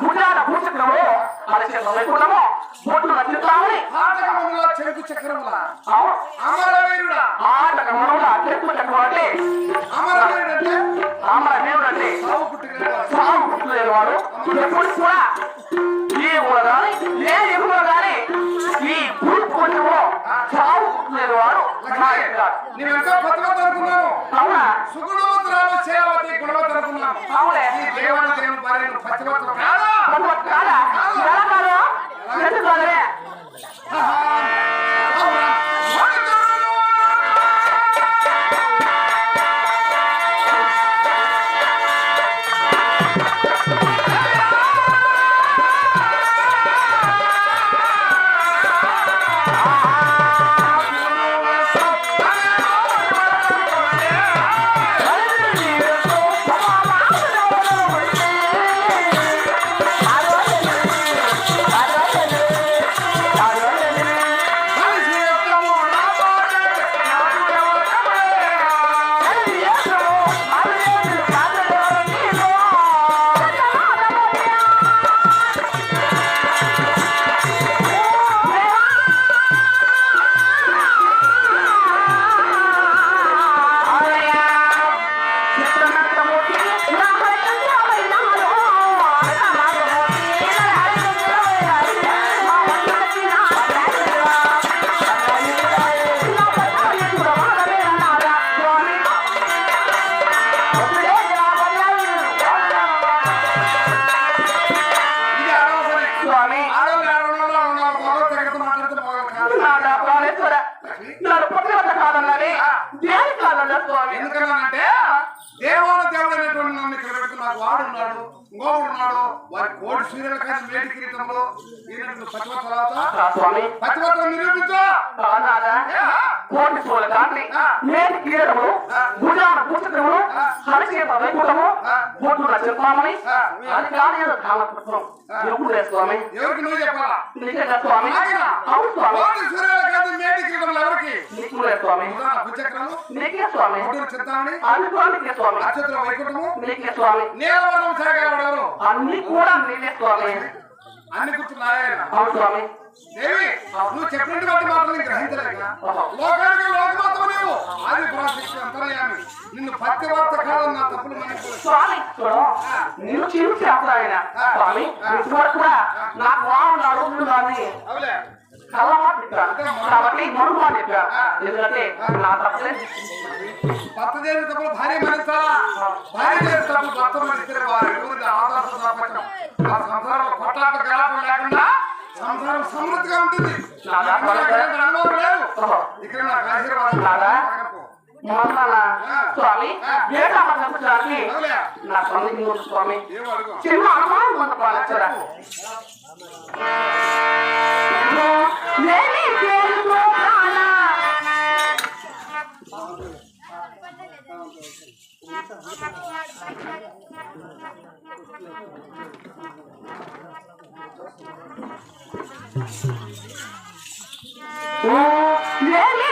భుజాన భూచక్రము అరచేత వైకుంఠము బొట్టు నచ్చుతామని చెరుకు చక్రముల అమరవీరుడా. ఆటక మనవుల చెట్టు చక్రం అంటే దేవుడు అంటే సావు పుట్టుకునేవాడు సాగు పుట్టలేని వాడు. ఎప్పుడు కూడా ఊర గాని ఏ ఎగువ గాని ఈ భూమి కొంచెము సాగు వాడు. నాయకుడు. నీవెంతో కొత్తగా అనుకున్నాను అవునా సుగుణవంతురాలు చేయావతి గుణవతి ఈ దేవాల దేవుని భార్యను పతివత్వం కాదు? ఉన్నాడు ఇంకోడు ఉన్నాడు వారి కోటి సూర్యుల కానీ మేటి కిరీటంలో పతివత తర్వాత స్వామి. పతివతం నిరూపించా. కోటి సోల కాంతి నేటి కీడము భుజాన పుస్తకము హరిచేత వైకుంఠము కోటు నచ్చుతామని అది ఏదో కాలకృష్ణం ఎప్పుడు స్వామి? ఎవరికి నువ్వు చెప్పాలా? నీకేనా స్వామి? అవును స్వామి. సూర్యుల కానీ మేటి కిరీటంలో ఎవరికి? నీకు స్వామి? భుజక్రము నీకే స్వామి? అది నీకే స్వామి. వైకుంఠము. నీకే స్వామి? నీలవరం సాగేవాడు అన్ని కూడా నీకే స్వామి. అన్ని గుర్తున్నాయన అవును స్వామి. దేవి నువ్వు చెప్పినటువంటి మాటలు నేను గ్రహించలేక లోకానికి లోకమాత్మ నీవు. ఆది ప్రాశక్తి అంతర్యామి. నిన్ను పత్తివార్త కాలం నా తప్పులు స్వామి నేను కూడా నాకు బాగున్నాడు చెప్పాను కాబట్టి చెప్పాను ఎందుకంటే నా తప్పలేదు భర్త చేసిన తప్పులు భార్య మన్నించాలా భార్య చేసిన తప్పులు భర్త మన్నిస్తే వారి. ఊరి ఆధార సంపాదకం ఆ సంసారంలో కొట్లాట కలాపం లేకుండా సంసారం సమృద్ధిగా ఉంటుంది నాకు ఎలాంటి అనుభవం లేదు ఇక్కడ నాకు ఆశీర్వాదం నాదా? సాగపు. స్వామి ఏట పంపించడానికి అవులే నా స్వామి స్వామి చిన్న అనుమానం కొంత పాలించరా నేనే పేరుతో ప్రాణ నేనే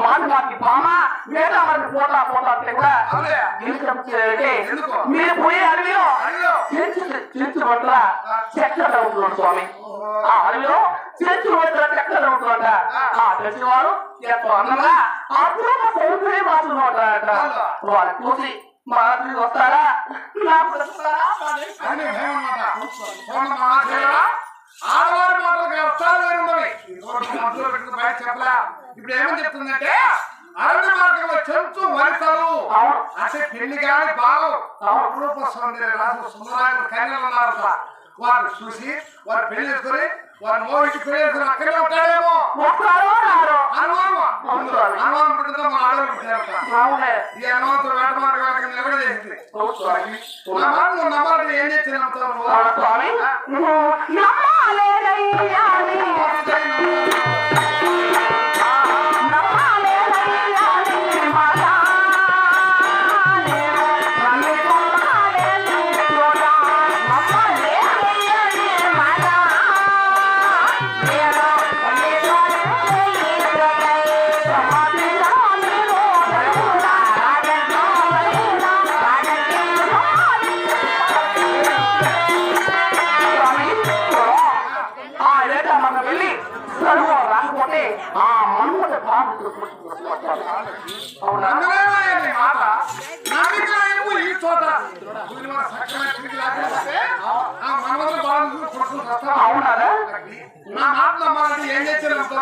మాట మాకి బామ వేద మనకి పోతా పోతా అంటే కూడా అవునే. ఎందుకు చెప్తారంటే ఎందుకు? మీరు పోయే అడవిలో చెంచు పట్ల చక్కెర ఉంటున్నాడు స్వామి ఆ అడవిలో చెంచు పట్ల చక్కెర ఉంటున్నాడ ఆ తెలిసిన వారు ఎంతో అందంగా అపూర్వ సౌందర్య ఉంటారట వాళ్ళు చూసి మా ఇంటికి వస్తారా నాకు వస్తారా అని బయట చెప్పలే. ఇప్పుడు ఏమని చెప్తుందంటే అరణ్య మార్గంలో చెంచు అవును. అంటే పెళ్ళి కాని బాలు అపరూప సౌందర్య సుందరాయుడు కన్యలు ఉన్నారట వారు చూసి వారు పెళ్ళి చేసుకొని వారు మోహించి పెళ్ళి చేసుకుని అక్కడే ఉంటాడేమో. స్వామి. అనుమానం పుట్టిందో మా ఆడవాళ్ళు ఈ అనుమానంతో వేట మార్గం నిలబడి చేసింది మాట నమ్మాలంటే ఏం చేసి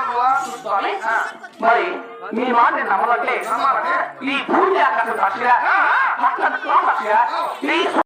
నువ్వు? స్వామి మరి మీ మాట నమ్మలంటే ఈ భూమి ఆకాశం సాక్షిగా అక్కడ సాక్షిగా